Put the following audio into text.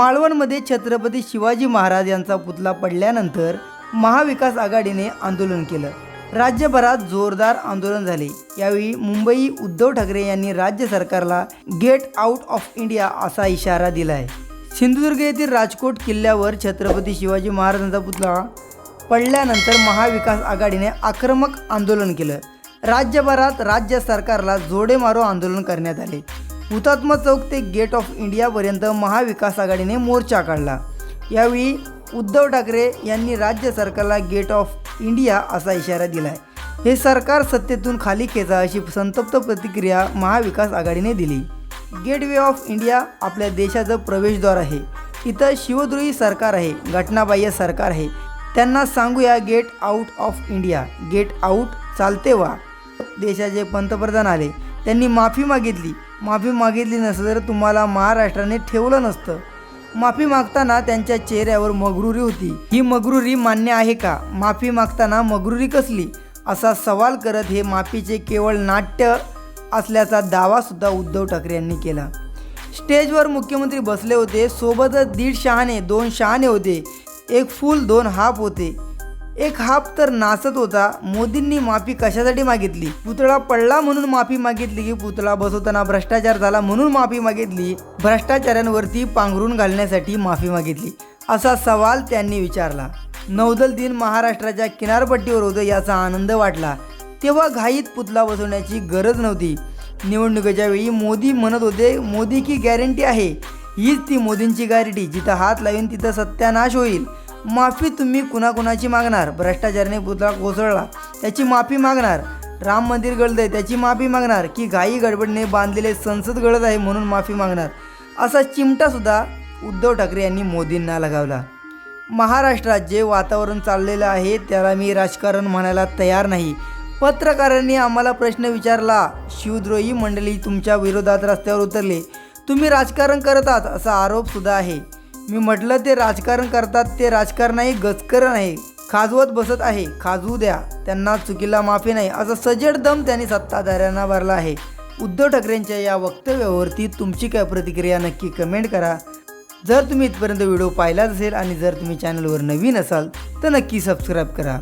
मालवणमध्ये छत्रपती शिवाजी महाराज यांचा पुतळा पडल्यानंतर महाविकास आघाडीने आंदोलन केलं. राज्यभरात जोरदार आंदोलन झाले. यावेळी मुंबई उद्धव ठाकरे यांनी राज्य सरकारला गेट आउट ऑफ इंडिया असा इशारा दिला आहे सिंधुदुर्ग येथील राजकोट किल्ल्यावर छत्रपती शिवाजी महाराजांचा पुतळा पडल्यानंतर महाविकास आघाडीने आक्रमक आंदोलन केलं. राज्यभरात राज्य सरकारला जोडे मारो आंदोलन करण्यात आले. हुतात्मा चौक ते गेट ऑफ इंडियापर्यंत महाविकास आघाडीने मोर्चा काढला. यावेळी उद्धव ठाकरे यांनी राज्य सरकारला गेट ऑफ इंडिया असा इशारा दिला आहे हे सरकार सत्तेतून खाली खेचा अशी संतप्त प्रतिक्रिया महाविकास आघाडीने दिली. गेटवे ऑफ इंडिया आपल्या देशाचं प्रवेशद्वार आहे. इथं शिवद्रोही सरकार आहे घटनाबाह्य सरकार आहे. त्यांना सांगूया get out of India. Get out चालते वा. देशाचे पंतप्रधान आले. त्यांनी माफी मागितली. माफी मागितली नसतं तर तुम्हाला महाराष्ट्राने ठेवलं नसतं. माफी मागताना त्यांच्या चेहऱ्यावर मगरुरी होती. ही मगरुरी मान्य आहे का? माफी मागताना मगरुरी कसली? असा सवाल करत हे माफीचे केवळ नाट्य असल्याचा दावासुद्धा उद्धव ठाकरे यांनी केला. स्टेजवर मुख्यमंत्री बसले होते. सोबतच दीड शहाणे दोन शहाणे होते. एक फूल दोन हाप होते. एक हाप तर नाचत होता. मोदींनी माफी कशासाठी मागितली? पुतळा पडला म्हणून माफी मागितली की पुतळा बसवताना भ्रष्टाचार झाला म्हणून माफी मागितली? भ्रष्टाचारांवरती पांघरून घालण्यासाठी माफी मागितली? असा सवाल त्यांनी विचारला. नौदल दिन महाराष्ट्राच्या किनारपट्टीवर होतं याचा आनंद वाटला. तेव्हा घाईत पुतळा बसवण्याची गरज नव्हती. निवडणुकीच्या वेळी मोदी म्हणत होते मोदी की गॅरंटी आहे? हीच ती मोदींची गॅरंटी. जिथं हात लावीन तिथं सत्यानाश होईल. माफी तुम्ही कुणाकुणाची मागणार? भ्रष्टाचाराने पुतळा कोसळला त्याची माफी मागणार. राम मंदिर गळतंय त्याची माफी मागणार. की घाई गडबडीने बांधलेले संसद गळत आहे म्हणून माफी मागणार. असा चिमटासुद्धा उद्धव ठाकरे यांनी मोदींना लगावला. महाराष्ट्रात जे वातावरण चाललेलं आहे त्याला मी राजकारण म्हणायला तयार नाही. पत्रकारांनी आम्हाला प्रश्न विचारला शिवद्रोही मंडळी तुमच्या विरोधात रस्त्यावर उतरले. तुम्ही राजकारण करत आहात? असा आरोपसुद्धा आहे. मी म्हटलं ते राजकारण करतात ते राजकारण नाही गजकरण आहे. खाजवत बसत आहे खाजवू द्या. त्यांना चुकीला माफी नाही. असा सजड दम त्यांनी सत्ताधाऱ्यांना भरला आहे. उद्धव ठाकरेंच्या या वक्तव्यावरती तुमची काय प्रतिक्रिया नक्की कमेंट करा. जर तुम्ही इथपर्यंत व्हिडिओ पाहिलाच असेल आणि जर तुम्ही चॅनलवर नवीन असाल तर नक्की सबस्क्राईब करा.